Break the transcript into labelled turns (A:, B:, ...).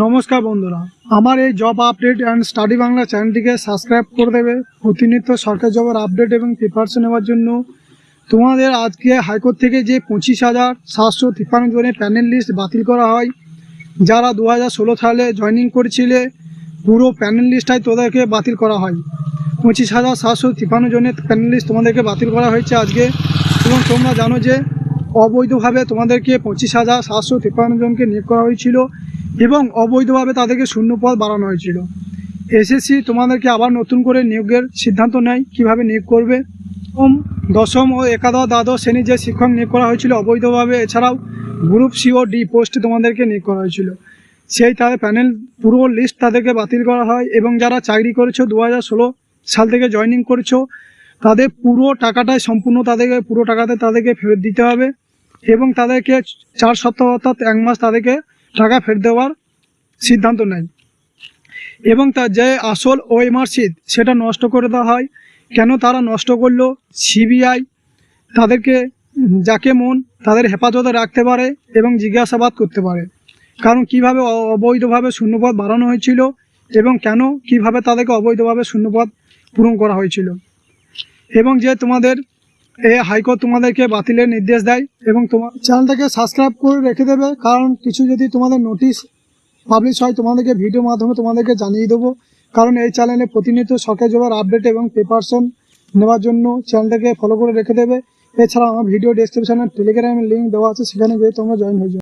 A: নমস্কার বন্ধুরা, আমার এই job update and study Bangla চ্যানেলটিকে সাবস্ক্রাইব করে দেবে। প্রতিনিয়ত সরকারি জবের আপডেট এবং প্রিপারেশন নেওয়ার জন্য। তোমাদের আজকে হাইকোর্ট থেকে যে পঁচিশ হাজার সাতশো তিপ্পান্ন জনের প্যানেল লিস্ট বাতিল করা হয়, যারা দু হাজার ষোলো সালে জয়েনিং করেছিলে, পুরো প্যানেল লিস্টটাই তোদেরকে বাতিল করা হয়। পঁচিশ হাজার সাতশো তিপ্পান্ন জনের প্যানেল লিস্ট তোমাদেরকে বাতিল করা হয়েছে আজকে। এবং তোমরা জানো যে, অবৈধভাবে তোমাদেরকে পঁচিশ হাজার সাতশো তিপ্পান্ন জনকে নিয়োগ করা হয়েছিল। এবং অবৈধভাবে তাদেরকে শূন্য পদ বাড়ানো হয়েছিল। এসএসসি তোমাদেরকে আবার নতুন করে নিয়োগের সিদ্ধান্ত নেয় কীভাবে নিয়োগ করবে। দশম ও একাদশ দ্বাদশ শ্রেণির যে শিক্ষক নিয়োগ করা হয়েছিল অবৈধভাবে এছাড়াও গ্রুপ সি ও ডি পোস্টে তোমাদেরকে নিয়োগ করা হয়েছিল। সেই তাদের প্যানেল পুরো লিস্ট তাদেরকে বাতিল করা হয় এবং যারা চাকরি করেছ দু হাজার ষোলো সাল থেকে জয়েনিং করেছ তাদের পুরো টাকাটাই সম্পূর্ণ তাদেরকে পুরো টাকাতে তাদেরকে ফেরত দিতে হবে এবং তাদেরকে চার সপ্তাহ অর্থাৎ এক মাস তাদেরকে টাকা ফেরত দেওয়ার সিদ্ধান্ত নেয়। এবং তার যে আসল ওএমআর সিট সেটা নষ্ট করে দেওয়া হয়। কেন তারা নষ্ট করল? সিবিআই তাদেরকে, যাকে মন, তাদের হেফাজতে রাখতে পারে এবং জিজ্ঞাসাবাদ করতে পারে। কারণ কীভাবে অবৈধভাবে শূন্যপদ বাড়ানো হয়েছিল এবং কেন কীভাবে তাদেরকে অবৈধভাবে শূন্যপদ পূরণ করা হয়েছিল। এবং যে তোমাদের এ হাইকোর্ট তোমাদেরকে বাতিলের নির্দেশ দেয় এবং তোমার চ্যানেলটাকে সাবস্ক্রাইব করে রেখে দেবে, কারণ কিছু যদি তোমাদের নোটিশ পাবলিশ হয়, তোমাদেরকে ভিডিও মাধ্যমে তোমাদেরকে জানিয়ে দেবো। কারণ এই চ্যানেলে প্রতিনিয়ত সরকারি জবার আপডেট এবং পেপারসন নেওয়ার জন্য চ্যানেলটাকে ফলো করে রেখে দেবে। এছাড়া আমার ভিডিও ডেসক্রিপশনে টেলিগ্রামের লিঙ্ক দেওয়া আছে, সেখানে গিয়ে তোমরা জয়েন হয়ে